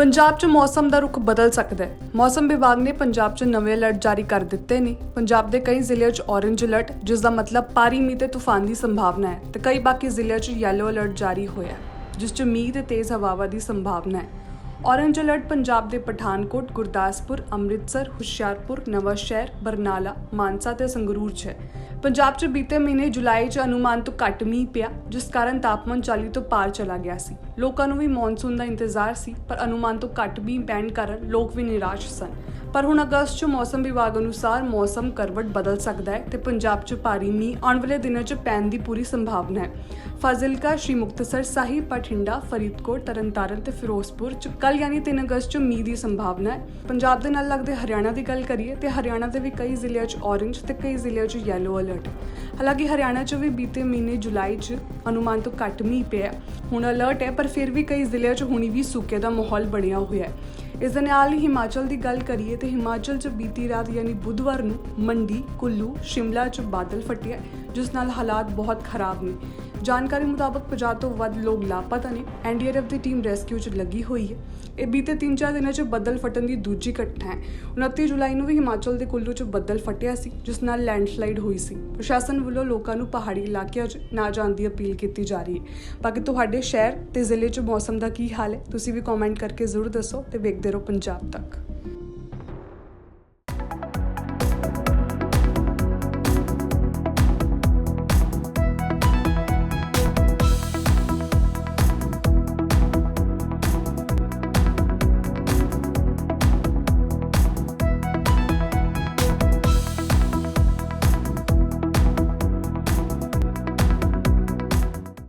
ਪੰਜਾਬ 'ਚ ਮੌਸਮ ਦਾ ਰੁਖ ਬਦਲ ਸਕਦਾ ਹੈ। ਮੌਸਮ ਵਿਭਾਗ ਨੇ ਪੰਜਾਬ 'ਚ ਨਵੇਂ ਅਲਰਟ ਜਾਰੀ ਕਰ ਦਿੱਤੇ ਨੇ। ਪੰਜਾਬ ਦੇ ਕਈ ਜ਼ਿਲ੍ਹਿਆਂ 'ਚ ਔਰੇਂਜ ਅਲਰਟ ਜਿਸ ਦਾ ਮਤਲਬ ਭਾਰੀ ਮੀਂਹ ਤੇ ਤੂਫਾਨ ਦੀ ਸੰਭਾਵਨਾ ਹੈ ਤੇ ਕਈ ਬਾਕੀ ਜ਼ਿਲ੍ਹਿਆਂ 'ਚ ਯੈਲੋ ਅਲਰਟ ਜਾਰੀ ਹੋਇਆ ਜਿਸ 'ਚ ਮੀਂਹ ਤੇ ਤੇਜ਼ ਹਵਾਵਾਂ ਦੀ ਸੰਭਾਵਨਾ ਹੈ। ਔਰੇਂਜ ਅਲਰਟ ਪੰਜਾਬ ਦੇ ਪਠਾਨਕੋਟ, ਗੁਰਦਾਸਪੁਰ, ਅੰਮ੍ਰਿਤਸਰ, ਹੁਸ਼ਿਆਰਪੁਰ ਨਵਾਂ ਸ਼ਹਿਰ ਬਰਨਾਲਾ, ਮਾਨਸਾ ਤੇ ਸੰਗਰੂਰ 'ਚ ਹੈ। ਪੰਜਾਬ 'ਚ ਬੀਤੇ ਮਹੀਨੇ ਜੁਲਾਈ 'ਚ ਅਨੁਮਾਨ ਤੋਂ ਘੱਟ ਮੀਂਹ ਪਿਆ, ਜਿਸ ਕਾਰਨ ਤਾਪਮਾਨ 40 ਤੋਂ ਪਾਰ ਚਲਾ ਗਿਆ ਸੀ। ਲੋਕਾਂ ਨੂੰ ਵੀ ਮੌਨਸੂਨ ਦਾ ਇੰਤਜ਼ਾਰ ਸੀ, ਪਰ ਅਨੁਮਾਨ ਤੋਂ ਘੱਟ ਮੀਂਹ ਪੈਣ ਕਾਰਨ ਲੋਕ ਵੀ ਨਿਰਾਸ਼ ਸਨ। ਪਰ ਹੁਣ ਅਗਸਤ 'ਚ ਮੌਸਮ ਵਿਭਾਗ ਅਨੁਸਾਰ ਮੌਸਮ ਕਰਵਟ ਬਦਲ ਸਕਦਾ ਹੈ ਤੇ ਪੰਜਾਬ 'ਚ ਭਾਰੀ ਮੀਂਹ ਆਉਣ ਵਾਲੇ ਦਿਨਾਂ 'ਚ ਪੈਣ ਦੀ ਪੂਰੀ ਸੰਭਾਵਨਾ ਹੈ। ਫਾਜ਼ਿਲਕਾ, ਸ਼੍ਰੀ ਮੁਕਤਸਰ ਸਾਹਿਬ, ਬਠਿੰਡਾ, ਫਰੀਦਕੋਟ, ਤਰਨਤਾਰਨ ਤੇ ਫਿਰੋਜ਼ਪੁਰ 'ਚ ਕੱਲ ਯਾਨੀ 3 ਅਗਸਤ 'ਚ ਮੀਂਹ ਦੀ ਸੰਭਾਵਨਾ ਹੈ। ਪੰਜਾਬ ਦੇ ਨਾਲ ਲੱਗਦੇ ਹਰਿਆਣਾ ਦੀ ਗੱਲ ਕਰੀਏ ਤੇ ਹਰਿਆਣਾ ਦੇ ਵੀ ਕਈ ਜ਼ਿਲ੍ਹਿਆਂ 'ਚ ਔਰੇਂਜ ਤੇ ਕਈ ਜ਼ਿਲ੍ਹਿਆਂ 'ਚ ਯੈਲੋ ਅਲਰਟ ਹਾਲਾਂਕਿ ਹਰਿਆਣਾ 'ਚ ਵੀ ਬੀਤੇ ਮਹੀਨੇ ਜੁਲਾਈ 'ਚ ਅਨੁਮਾਨ ਤੋਂ ਘੱਟ ਮੀਂਹ ਪਿਆ ਹੁਣ ਅਲਰਟ ਹੈ, ਪਰ ਫਿਰ ਵੀ ਕਈ ਜ਼ਿਲ੍ਹਿਆਂ 'ਚ ਹੁਣੀ ਵੀ ਸੂਕੇ ਦਾ ਮਾਹੌਲ ਬਣਿਆ ਹੋਇਆ ਹੈ। ਇਸ ਦੇ ਨਾਲ ਹੀ ਹਿਮਾਚਲ ਦੀ ਗੱਲ ਕਰੀਏ ਤੇ ਹਿਮਾਚਲ 'ਚ ਬੀਤੀ ਰਾਤ ਯਾਨੀ ਬੁੱਧਵਾਰ ਨੂੰ ਮੰਡੀ, ਕੁੱਲੂ, ਸ਼ਿਮਲਾ 'ਚ ਬਾਦਲ ਫਟਿਆ, ਜਿਸ ਨਾਲ ਹਾਲਾਤ ਬਹੁਤ ਖਰਾਬ ਨੇ। ਜਾਣਕਾਰੀ ਮੁਤਾਬਕ 50 ਤੋਂ ਵੱਧ ਲੋਕ ਲਾਪਤਾ ਨੇ। ਐਨਡੀਆਰਐਫ ਦੀ ਟੀਮ ਰੈਸਕਿਊ 'ਚ ਲੱਗੀ ਹੋਈ ਹੈ। ਇਹ ਬੀਤੇ 3-4 ਦਿਨਾਂ 'ਚ ਬੱਦਲ ਫਟਣ ਦੀ ਦੂਜੀ ਘਟਨਾ ਹੈ। 29 ਜੁਲਾਈ ਨੂੰ ਵੀ ਹਿਮਾਚਲ ਦੇ ਕੁੱਲੂ 'ਚ ਬੱਦਲ ਫਟਿਆ ਸੀ, ਜਿਸ ਨਾਲ ਲੈਂਡਸਲਾਈਡ ਹੋਈ ਸੀ। ਪ੍ਰਸ਼ਾਸਨ ਵੱਲੋਂ ਲੋਕਾਂ ਨੂੰ ਪਹਾੜੀ ਇਲਾਕਿਆਂ 'ਚ ਨਾ ਜਾਣ ਦੀ ਅਪੀਲ ਕੀਤੀ ਜਾ ਰਹੀ ਹੈ। ਬਾਕੀ ਤੁਹਾਡੇ ਸ਼ਹਿਰ ਤੇ ਜ਼ਿਲ੍ਹੇ 'ਚ ਮੌਸਮ ਦਾ ਕੀ ਹਾਲ ਹੈ? ਤੁਸੀਂ ਵੀ ਕਮੈਂਟ ਕਰਕੇ ਜ਼ਰੂਰ ਦੱਸੋ ਤੇ ਵੇਖਦੇ ਰਹੋ ਪੰਜਾਬ ਤੱਕ।